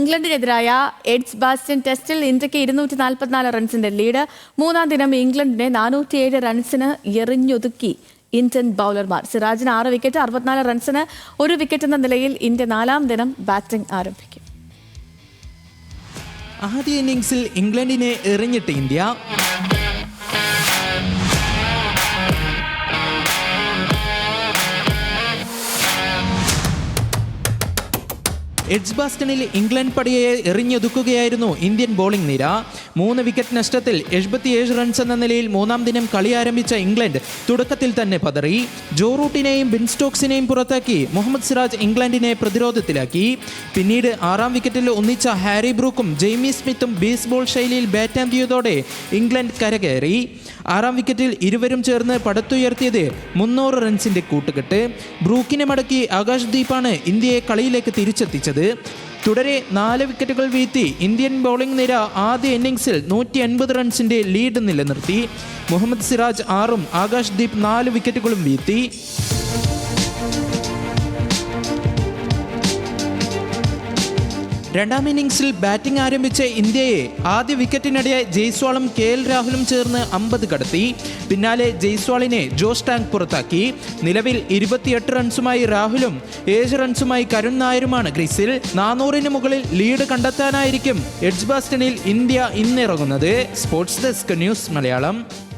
ഇംഗ്ലണ്ടിനെതിരായ earths Basten ടെസ്റ്റിൽ ഇന്ത്യയ്ക്ക് ഇരുന്നൂറ്റി നാൽപ്പത്തിനാല് റൺസിന്റെ ലീഡ് മൂന്നാം ദിനം ഇംഗ്ലണ്ടിനെ നാനൂറ്റിയേഴ് റൺസിന് എറിഞ്ഞൊതുക്കി ഇന്ത്യൻ ബൗളർമാർ. സിറാജിന് ആറ് വിക്കറ്റ് അറുപത്തിനാല് റൺസിന് ഒരു വിക്കറ്റ് എന്ന നിലയിൽ ഇന്ത്യ നാലാം ദിനം ബാറ്റിംഗ് ആരംഭിക്കും. ആദ്യ ഇന്നിംഗ്സിൽ ഇംഗ്ലണ്ടിനെ എറിഞ്ഞിട്ട് ഇന്ത്യ. എഡ്ജ് ബാസ്റ്റണിൽ ഇംഗ്ലണ്ട് പടിയെ എറിഞ്ഞൊതുക്കുകയായിരുന്നു ഇന്ത്യൻ ബോളിംഗ് നിര. മൂന്ന് വിക്കറ്റ് നഷ്ടത്തിൽ എഴുപത്തിയേഴ് റൺസ് എന്ന നിലയിൽ മൂന്നാം ദിനം കളി ആരംഭിച്ച ഇംഗ്ലണ്ട് തുടക്കത്തിൽ തന്നെ പതറി. ജോറൂട്ടിനെയും ബിൻസ്റ്റോക്സിനെയും ബിൻ സ്റ്റോക്സിനെയും പുറത്താക്കി. മുഹമ്മദ് സിറാജ് ഇംഗ്ലണ്ടിനെ പ്രതിരോധത്തിലാക്കി. പിന്നീട് ആറാം വിക്കറ്റിൽ ഒന്നിച്ച ഹാരി ബ്രൂക്കും ജെയ്മി സ്മിത്തും ബേസ്ബോൾ ശൈലിയിൽ ബാറ്റാന്തിയതോടെ ഇംഗ്ലണ്ട് കരകയറി. ആറാം വിക്കറ്റിൽ ഇരുവരും ചേർന്ന് പടുത്തുയർത്തിയത് മുന്നൂറ് റൺസിന്റെ കൂട്ടുകെട്ട്. ബ്രൂക്കിനെ മടക്കി ആകാശ് ദീപാണ് ഇന്ത്യയെ കളിയിലേക്ക് തിരിച്ചെത്തിച്ചത്. തുടരെ നാല് വിക്കറ്റുകൾ വീഴ്ത്തി ഇന്ത്യൻ ബൗളിംഗ് നിര ആദ്യ ഇന്നിംഗ്സിൽ നൂറ്റി അൻപത് റൺസിന്റെ ലീഡ് നിലനിർത്തി. മുഹമ്മദ് സിറാജ് ആറും ആകാശ് ദീപ് നാല് വിക്കറ്റുകളും വീഴ്ത്തി. രണ്ടാം ഇന്നിംഗ്സിൽ ബാറ്റിംഗ് ആരംഭിച്ച ഇന്ത്യയെ ആദ്യ വിക്കറ്റിനിടെ ജയ്സ്വാളും കെ എൽ രാഹുലും ചേർന്ന് അമ്പത് കടത്തി. പിന്നാലെ ജയ്സ്വാളിനെ ജോസ് ടാങ്ക് പുറത്താക്കി. നിലവിൽ ഇരുപത്തിയെട്ട് റൺസുമായി രാഹുലും ഏഴ് റൺസുമായി കരുൺ നായരുമാണ് ക്രീസിൽ നാനൂറിന് മുകളിൽ ലീഡ് കണ്ടെത്താനായിരിക്കും എഡ്ജ് ബാസ്റ്റണിൽ India ഇന്നിറങ്ങുന്നത്. Sports desk news Malayalam.